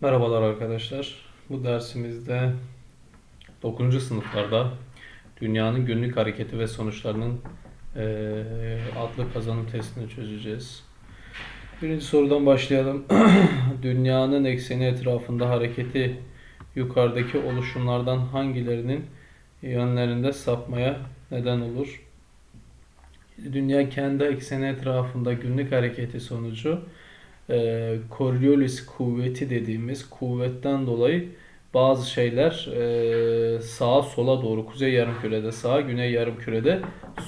Merhabalar arkadaşlar. Bu dersimizde 9. sınıflarda dünyanın günlük hareketi ve sonuçlarının eee, adlı kazanım testini çözeceğiz. Birinci sorudan başlayalım. Dünyanın ekseni etrafında hareketi yukarıdaki oluşumlardan hangilerinin yönlerinde sapmaya neden olur? Dünya kendi ekseni etrafında günlük hareketi sonucu e, Coriolis kuvveti dediğimiz kuvvetten dolayı bazı şeyler e, sağa sola doğru kuzey yarımkürede sağa güney yarımkürede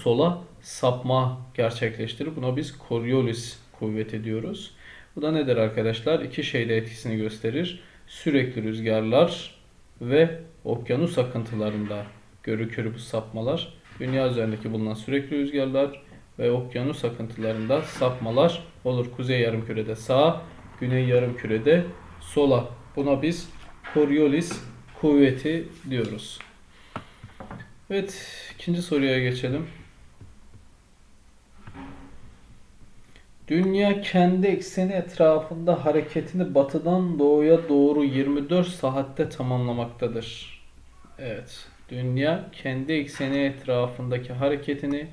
sola sapma gerçekleştirir. Buna biz Coriolis kuvveti diyoruz. Bu da nedir arkadaşlar? İki şeyde etkisini gösterir. Sürekli rüzgarlar ve okyanus akıntılarında görükür bu sapmalar. Dünya üzerindeki bulunan sürekli rüzgarlar ve okyanus akıntılarında sapmalar olur. Kuzey yarımkürede sağa, güney yarımkürede sola. Buna biz Coriolis kuvveti diyoruz. Evet, ikinci soruya geçelim. Dünya kendi ekseni etrafında hareketini batıdan doğuya doğru 24 saatte tamamlamaktadır. Evet, dünya kendi ekseni etrafındaki hareketini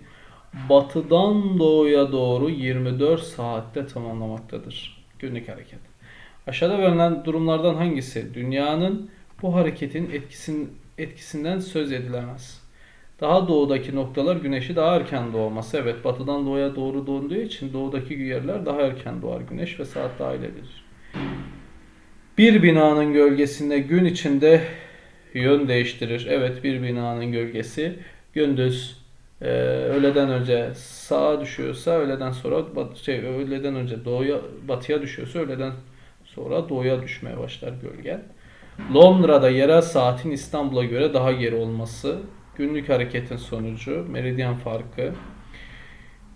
batıdan doğuya doğru 24 saatte tamamlamaktadır. Günlük hareket. Aşağıda verilen durumlardan hangisi dünyanın bu hareketin etkisin, etkisinden söz edilemez? Daha doğudaki noktalar güneşi daha erken doğması. Evet, batıdan doğuya doğru döndüğü için doğudaki yerler daha erken doğar güneş ve saat dahil edilir. Bir binanın gölgesinde gün içinde yön değiştirir. Evet, bir binanın gölgesi gündüz ee, öğleden önce sağa düşüyorsa öğleden sonra şey öğleden önce doğuya batıya düşüyorsa öğleden sonra doğuya düşmeye başlar gölge. Londra'da yerel saatin İstanbul'a göre daha geri olması günlük hareketin sonucu meridyen farkı.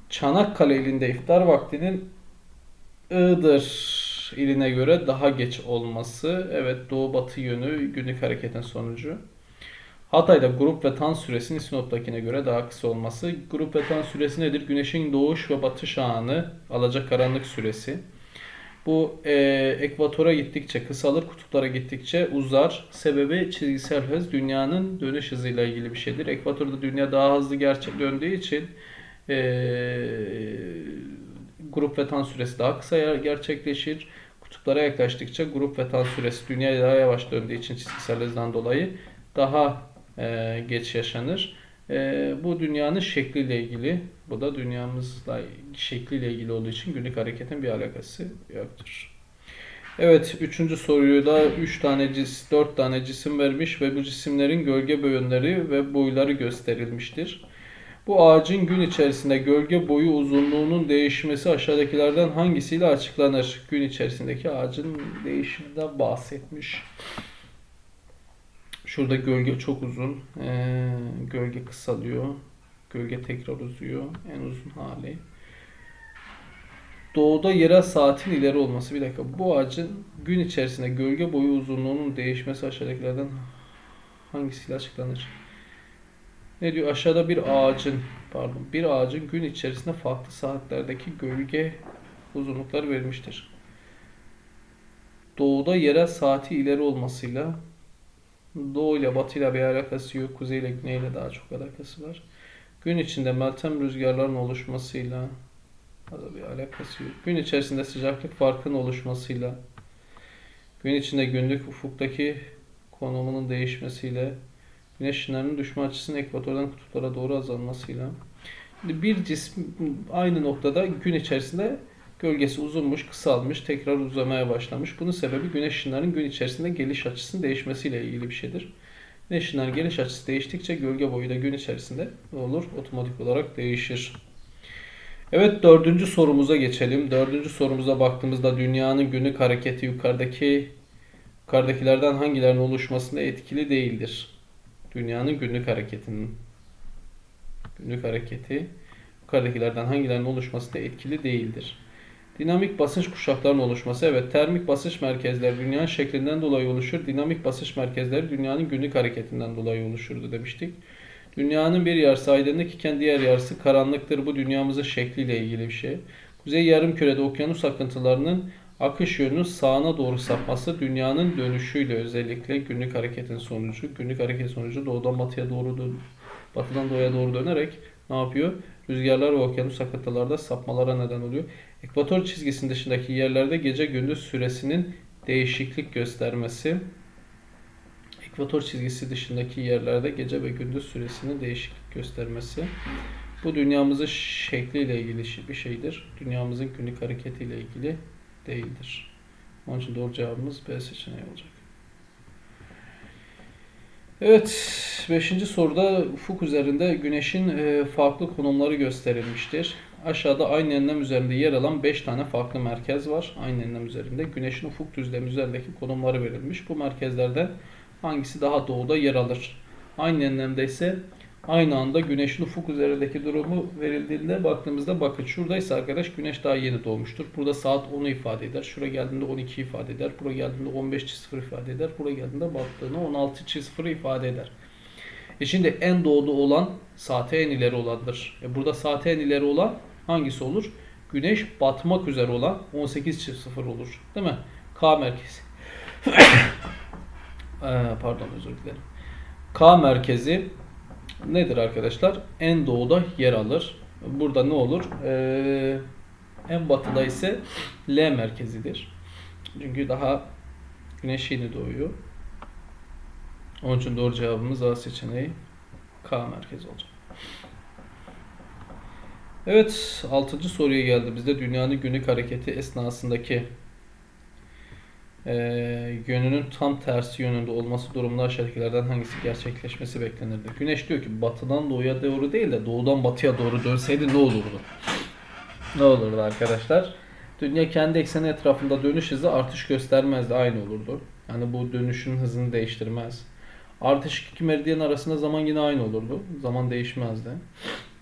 Çanakkale ilinde iftar vaktinin Iğdır iline göre daha geç olması. Evet doğu batı yönü günlük hareketin sonucu. Hatay'da grup ve tan süresinin Sinop'takine göre daha kısa olması. Grup ve tan süresi nedir? Güneşin doğuş ve batış anı alacakaranlık süresi. Bu e, ekvatora gittikçe kısalır, kutuplara gittikçe uzar. Sebebi çizgisel hız dünyanın dönüş hızıyla ilgili bir şeydir. Ekvatorda dünya daha hızlı gerçek döndüğü için e, grup ve tan süresi daha kısa gerçekleşir. Kutuplara yaklaştıkça grup ve tan süresi dünyaya daha yavaş döndüğü için çizgisel hızdan dolayı daha e, geç yaşanır. E, bu dünyanın şekliyle ilgili. Bu da dünyamızla şekliyle ilgili olduğu için günlük hareketin bir alakası yoktur. Evet, üçüncü soruyu da 3 tane cis, 4 tane cisim vermiş ve bu cisimlerin gölge boyunları ve boyları gösterilmiştir. Bu ağacın gün içerisinde gölge boyu uzunluğunun değişmesi aşağıdakilerden hangisiyle açıklanır? Gün içerisindeki ağacın değişiminden bahsetmiş. Şurada gölge çok uzun. Ee, gölge kısalıyor. Gölge tekrar uzuyor. En uzun hali. Doğuda yerel saatin ileri olması. Bir dakika. Bu ağacın gün içerisinde gölge boyu uzunluğunun değişmesi aşağıdakilerden hangisiyle açıklanır? Ne diyor? Aşağıda bir ağacın pardon bir ağacın gün içerisinde farklı saatlerdeki gölge uzunlukları verilmiştir. Doğuda yerel saati ileri olmasıyla Doğu ile batı ile bir alakası yok. Kuzey ile güney ile daha çok alakası var. Gün içinde meltem rüzgarların oluşmasıyla da bir alakası yok. Gün içerisinde sıcaklık farkının oluşmasıyla gün içinde günlük ufuktaki konumunun değişmesiyle güneş ışınlarının düşme açısının ekvatordan kutuplara doğru azalmasıyla bir cisim aynı noktada gün içerisinde Gölgesi uzunmuş, kısalmış, tekrar uzamaya başlamış. Bunun sebebi güneş ışınlarının gün içerisinde geliş açısının değişmesiyle ilgili bir şeydir. Güneş ışınlarının geliş açısı değiştikçe gölge boyu da gün içerisinde ne olur? Otomatik olarak değişir. Evet dördüncü sorumuza geçelim. Dördüncü sorumuza baktığımızda dünyanın günlük hareketi yukarıdaki yukarıdakilerden hangilerinin oluşmasında etkili değildir? Dünyanın günlük hareketinin günlük hareketi yukarıdakilerden hangilerinin oluşmasında etkili değildir? Dinamik basınç kuşaklarının oluşması. Evet, termik basınç merkezleri dünyanın şeklinden dolayı oluşur. Dinamik basınç merkezleri dünyanın günlük hareketinden dolayı oluşurdu demiştik. Dünyanın bir yarısı aydınlık iken diğer yarısı karanlıktır. Bu dünyamızın şekliyle ilgili bir şey. Kuzey yarımkürede okyanus akıntılarının Akış yönünün sağına doğru sapması dünyanın dönüşüyle özellikle günlük hareketin sonucu. Günlük hareket sonucu doğudan batıya doğru dön batıdan doğuya doğru dönerek ne yapıyor? Rüzgarlar ve okyanus akıntılarda sapmalara neden oluyor. Ekvator çizgisinin dışındaki yerlerde gece gündüz süresinin değişiklik göstermesi. Ekvator çizgisi dışındaki yerlerde gece ve gündüz süresinin değişiklik göstermesi. Bu dünyamızın şekliyle ilgili bir şeydir. Dünyamızın günlük hareketiyle ilgili değildir. Onun için doğru cevabımız B seçeneği olacak. Evet, 5. soruda ufuk üzerinde güneşin e, farklı konumları gösterilmiştir. Aşağıda aynı enlem üzerinde yer alan 5 tane farklı merkez var. Aynı enlem üzerinde güneşin ufuk düzlemi üzerindeki konumları verilmiş. Bu merkezlerden hangisi daha doğuda yer alır? Aynı enlemde ise aynı anda güneşin ufuk üzerindeki durumu verildiğinde baktığımızda bakın şuradaysa arkadaş güneş daha yeni doğmuştur. Burada saat 10'u ifade eder. Şuraya geldiğinde 12 ifade eder. Buraya geldiğinde 15.00 ifade eder. Buraya geldiğinde baktığında 16.00 ifade eder. E şimdi en doğuda olan saate en ileri olandır. E burada saate en ileri olan hangisi olur? Güneş batmak üzere olan 18.00 olur. Değil mi? K merkezi. Ee, pardon özür dilerim. K merkezi nedir arkadaşlar? En doğuda yer alır. Burada ne olur? Ee, en batıda ise L merkezidir. Çünkü daha güneş yeni doğuyor. Onun için doğru cevabımız A seçeneği K merkezi olacak. Evet, 6. soruya geldi. Bizde dünyanın günlük hareketi esnasındaki e, yönünün tam tersi yönünde olması durumunda aşağıdakilerden hangisi gerçekleşmesi beklenirdi? Güneş diyor ki batıdan doğuya doğru değil de doğudan batıya doğru dönseydi ne olurdu? Ne olurdu arkadaşlar? Dünya kendi ekseni etrafında dönüş hızı artış göstermezdi. Aynı olurdu. Yani bu dönüşün hızını değiştirmez. Artış iki meridyen arasında zaman yine aynı olurdu. Zaman değişmezdi.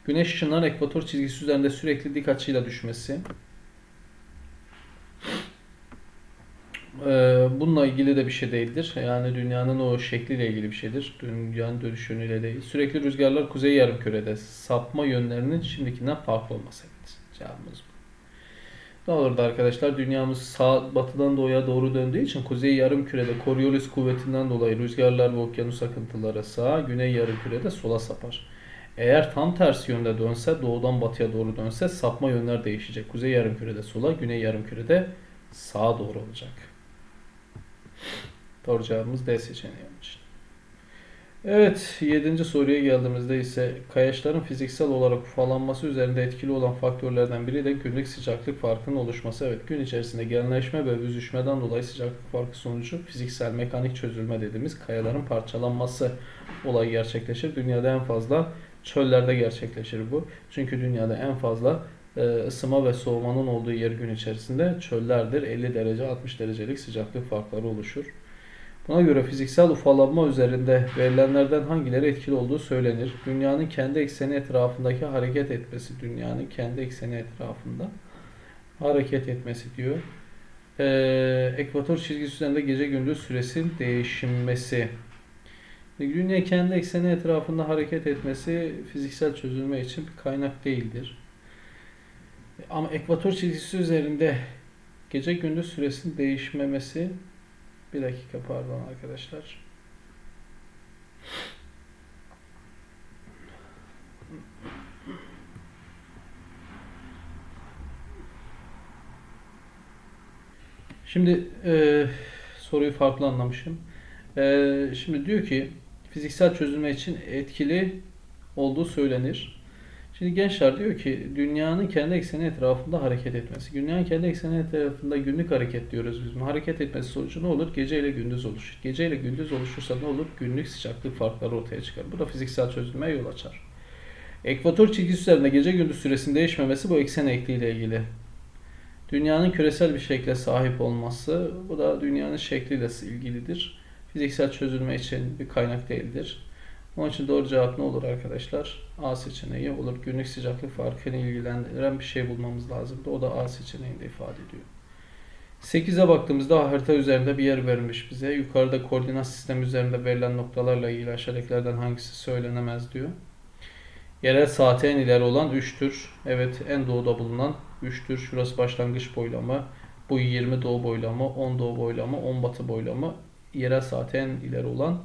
Güneş ışınlarının ekvator çizgisi üzerinde sürekli dik açıyla düşmesi. Ee, bununla ilgili de bir şey değildir. Yani dünyanın o şekliyle ilgili bir şeydir. Dünyanın dönüş yönüyle değil. Sürekli rüzgarlar kuzey yarımkürede sapma yönlerinin şimdikinden farklı olması. Evet. Cevabımız bu. Ne olurdu arkadaşlar? Dünyamız sağ batıdan doğuya doğru döndüğü için kuzey yarımkürede Coriolis kuvvetinden dolayı rüzgarlar ve okyanus akıntıları sağa, güney yarımkürede sola sapar. Eğer tam tersi yönde dönse, doğudan batıya doğru dönse sapma yönler değişecek. Kuzey yarımkürede sola, güney yarımkürede sağa doğru olacak. Doğru cevabımız D seçeneği olmuş. Evet, 7. soruya geldiğimizde ise kayaçların fiziksel olarak ufalanması üzerinde etkili olan faktörlerden biri de günlük sıcaklık farkının oluşması. Evet, gün içerisinde genleşme ve büzüşmeden dolayı sıcaklık farkı sonucu fiziksel mekanik çözülme dediğimiz kayaların parçalanması olayı gerçekleşir. Dünyada en fazla çöllerde gerçekleşir bu. Çünkü dünyada en fazla e, ısıma ve soğumanın olduğu yer gün içerisinde çöllerdir. 50 derece 60 derecelik sıcaklık farkları oluşur. Buna göre fiziksel ufalanma üzerinde verilenlerden hangileri etkili olduğu söylenir. Dünyanın kendi ekseni etrafındaki hareket etmesi, dünyanın kendi ekseni etrafında hareket etmesi diyor. Ee, ekvator çizgisi üzerinde gece gündüz süresinin değişmesi. Dünya kendi ekseni etrafında hareket etmesi fiziksel çözülme için bir kaynak değildir. Ama ekvator çizgisi üzerinde gece gündüz süresinin değişmemesi bir dakika pardon arkadaşlar. Şimdi e, soruyu farklı anlamışım. E, şimdi diyor ki fiziksel çözülme için etkili olduğu söylenir. Şimdi gençler diyor ki dünyanın kendi ekseni etrafında hareket etmesi. Dünyanın kendi ekseni etrafında günlük hareket diyoruz biz. Hareket etmesi sonucu ne olur? Gece ile gündüz oluşur. Gece ile gündüz oluşursa ne olur? Günlük sıcaklık farkları ortaya çıkar. Bu da fiziksel çözülmeye yol açar. Ekvator çizgisi üzerinde gece gündüz süresinin değişmemesi bu eksen eğikliği ile ilgili. Dünyanın küresel bir şekle sahip olması bu da dünyanın şekliyle ilgilidir. Fiziksel çözülme için bir kaynak değildir. Onun için doğru cevap ne olur arkadaşlar? A seçeneği olur. Günlük sıcaklık farkını ilgilendiren bir şey bulmamız lazım. O da A seçeneğinde ifade ediyor. 8'e baktığımızda harita üzerinde bir yer vermiş bize. Yukarıda koordinat sistemi üzerinde verilen noktalarla ilgili aşağıdakilerden hangisi söylenemez diyor. Yerel saate en ileri olan 3'tür. Evet en doğuda bulunan 3'tür. Şurası başlangıç boylama. Bu 20 doğu boylamı, 10 doğu boylamı, 10 batı boylamı yerel saate en ileri olan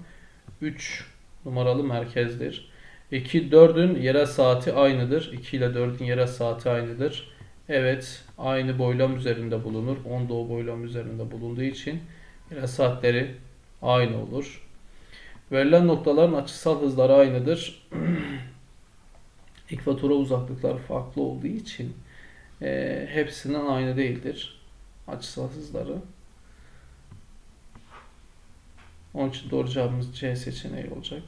3 numaralı merkezdir. 2, 4'ün yerel saati aynıdır. 2 ile 4'ün yerel saati aynıdır. Evet, aynı boylam üzerinde bulunur. 10 doğu boylam üzerinde bulunduğu için yerel saatleri aynı olur. Verilen noktaların açısal hızları aynıdır. Ekvatora uzaklıklar farklı olduğu için e, hepsinden aynı değildir. Açısal hızları. Onun için doğru cevabımız C seçeneği olacak.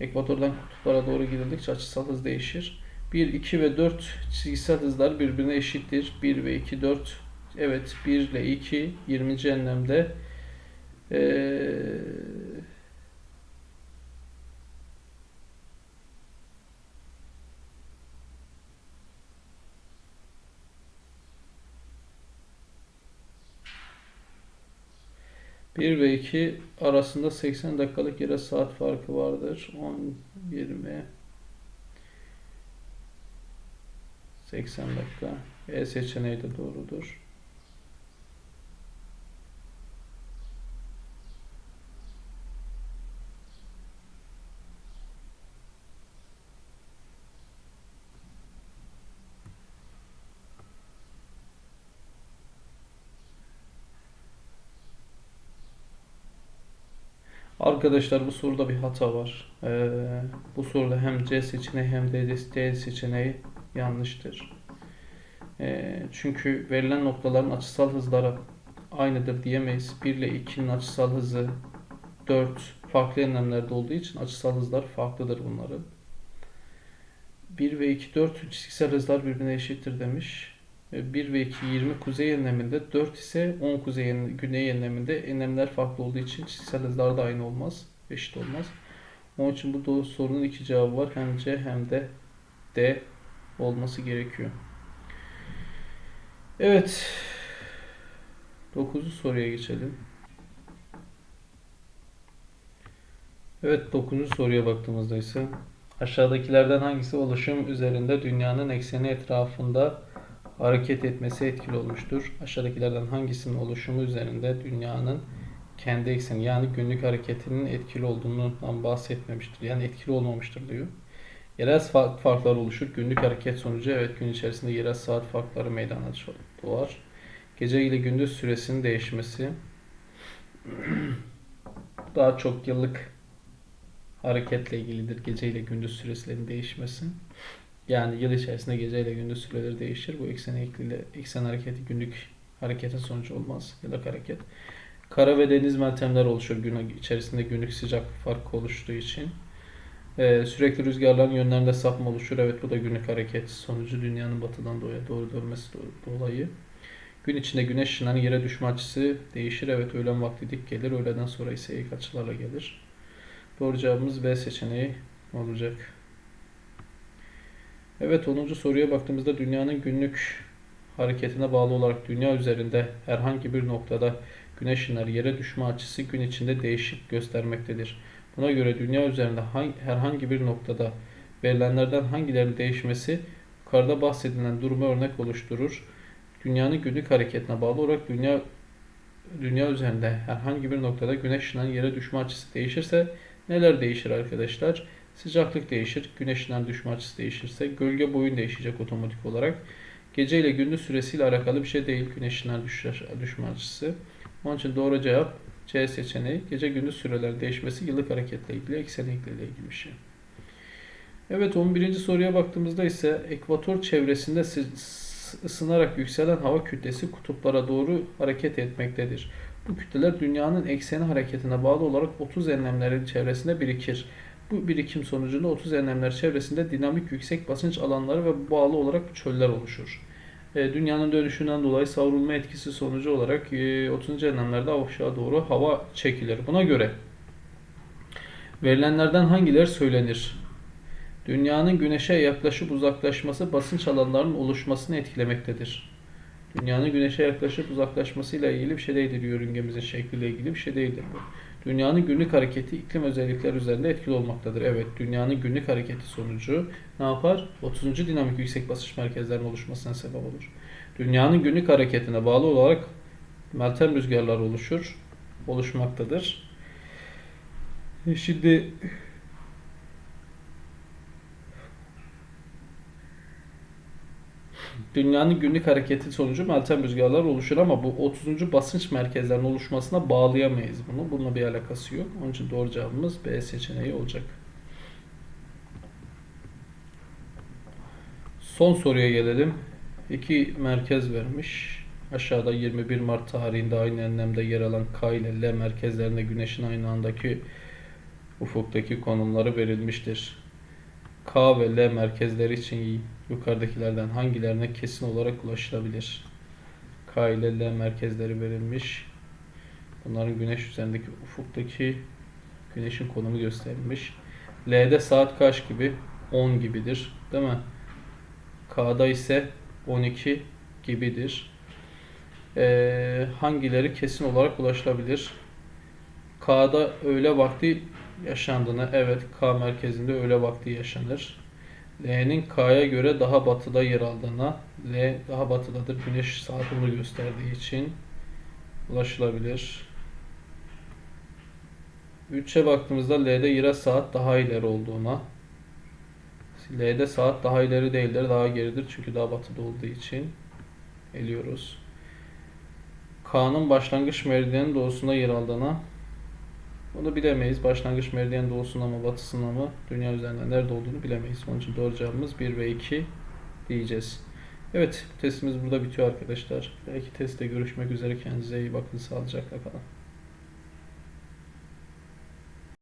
Ekvatordan kutuplara doğru gidildikçe açısal hız değişir. 1, 2 ve 4 çizgisel hızlar birbirine eşittir. 1 ve 2, 4. Evet 1 ile 2 20. enlemde ee, Bir ve 2 arasında 80 dakikalık yere saat farkı vardır. 10, 20, 80 dakika. E seçeneği de doğrudur. Arkadaşlar bu soruda bir hata var. Ee, bu soruda hem C seçeneği hem de D seçeneği yanlıştır. Ee, çünkü verilen noktaların açısal hızları aynıdır diyemeyiz. 1 ile 2'nin açısal hızı 4 farklı enlemlerde olduğu için açısal hızlar farklıdır bunların. 1 ve 2, 4 çizgisel hızlar birbirine eşittir demiş. 1 ve 2 20 kuzey enleminde 4 ise 10 kuzey güney enleminde enlemler farklı olduğu için çizgisel hızlar da aynı olmaz. Eşit olmaz. Onun için bu doğru sorunun iki cevabı var. Hem C hem de D olması gerekiyor. Evet. 9. soruya geçelim. Evet 9. soruya baktığımızda ise aşağıdakilerden hangisi oluşum üzerinde dünyanın ekseni etrafında hareket etmesi etkili olmuştur. Aşağıdakilerden hangisinin oluşumu üzerinde dünyanın kendi ekseni yani günlük hareketinin etkili olduğundan bahsetmemiştir. Yani etkili olmamıştır diyor. Yerel farklar oluşur. Günlük hareket sonucu evet gün içerisinde yerel saat farkları meydana doğar. Gece ile gündüz süresinin değişmesi daha çok yıllık hareketle ilgilidir. Gece ile gündüz süresinin değişmesi. Yani yıl içerisinde gece ile gündüz süreleri değişir. Bu eksen eğikliğiyle eksen hareketi günlük hareketin sonucu olmaz. Yıllık hareket. Kara ve deniz meltemler oluşur gün içerisinde günlük sıcak fark oluştuğu için. Ee, sürekli rüzgarların yönlerinde sapma oluşur. Evet bu da günlük hareket sonucu dünyanın batıdan doğuya doğru dönmesi dolayı. Gün içinde güneş ışınlarının yere düşme açısı değişir. Evet öğlen vakti dik gelir. Öğleden sonra ise eğik açılarla gelir. Doğru cevabımız B seçeneği olacak. Evet 10. soruya baktığımızda dünyanın günlük hareketine bağlı olarak dünya üzerinde herhangi bir noktada güneş ışınları yere düşme açısı gün içinde değişik göstermektedir. Buna göre dünya üzerinde herhangi bir noktada verilenlerden hangilerinin değişmesi yukarıda bahsedilen duruma örnek oluşturur. Dünyanın günlük hareketine bağlı olarak dünya dünya üzerinde herhangi bir noktada güneş ışınlarının yere düşme açısı değişirse neler değişir arkadaşlar? Sıcaklık değişir, güneş düşme açısı değişirse gölge boyun değişecek otomatik olarak. Gece ile gündüz süresiyle alakalı bir şey değil güneş düşme açısı. Onun için doğru cevap C seçeneği gece gündüz süreler değişmesi yıllık hareketle ilgili, eksen ilgili bir şey. Evet 11. soruya baktığımızda ise ekvator çevresinde ısınarak yükselen hava kütlesi kutuplara doğru hareket etmektedir. Bu kütleler dünyanın ekseni hareketine bağlı olarak 30 enlemlerin çevresinde birikir. Bu birikim sonucunda 30 enlemler çevresinde dinamik yüksek basınç alanları ve bağlı olarak çöller oluşur. E, dünyanın dönüşünden dolayı savrulma etkisi sonucu olarak 30. E, enlemlerde aşağı doğru hava çekilir. Buna göre verilenlerden hangileri söylenir? Dünyanın güneşe yaklaşıp uzaklaşması basınç alanlarının oluşmasını etkilemektedir. Dünyanın güneşe yaklaşıp uzaklaşmasıyla ilgili bir şey değildir. Yörüngemizin şekliyle ilgili bir şey değildir. Dünyanın günlük hareketi iklim özellikleri üzerinde etkili olmaktadır. Evet, dünyanın günlük hareketi sonucu ne yapar? 30. dinamik yüksek basınç merkezlerinin oluşmasına sebep olur. Dünyanın günlük hareketine bağlı olarak meltem rüzgarlar oluşur, oluşmaktadır. E Şimdi Dünyanın günlük hareketi sonucu meltem rüzgarlar oluşur ama bu 30. basınç merkezlerinin oluşmasına bağlayamayız bunu. Bununla bir alakası yok. Onun için doğru cevabımız B seçeneği olacak. Son soruya gelelim. İki merkez vermiş. Aşağıda 21 Mart tarihinde aynı enlemde yer alan K ile L merkezlerine Güneş'in aynı andaki ufuktaki konumları verilmiştir. K ve L merkezleri için yukarıdakilerden hangilerine kesin olarak ulaşılabilir? K ile L merkezleri verilmiş. Bunların güneş üzerindeki ufuktaki güneşin konumu gösterilmiş. L'de saat kaç gibi? 10 gibidir. Değil mi? K'da ise 12 gibidir. Ee, hangileri kesin olarak ulaşılabilir? K'da öğle vakti yaşandığına, evet K merkezinde öğle vakti yaşanır. L'nin K'ya göre daha batıda yer aldığına, L daha batıdadır. Güneş saat onu gösterdiği için ulaşılabilir. 3'e baktığımızda L'de yine saat daha ileri olduğuna, L'de saat daha ileri değildir, daha geridir çünkü daha batıda olduğu için eliyoruz. K'nın başlangıç meridyenin doğusunda yer aldığına bunu bilemeyiz. Başlangıç meridyenin doğusunda mı batısında mı dünya üzerinde nerede olduğunu bilemeyiz. Onun için doğru cevabımız 1 ve 2 diyeceğiz. Evet testimiz burada bitiyor arkadaşlar. Belki testte görüşmek üzere. Kendinize iyi bakın. Sağlıcakla kalın.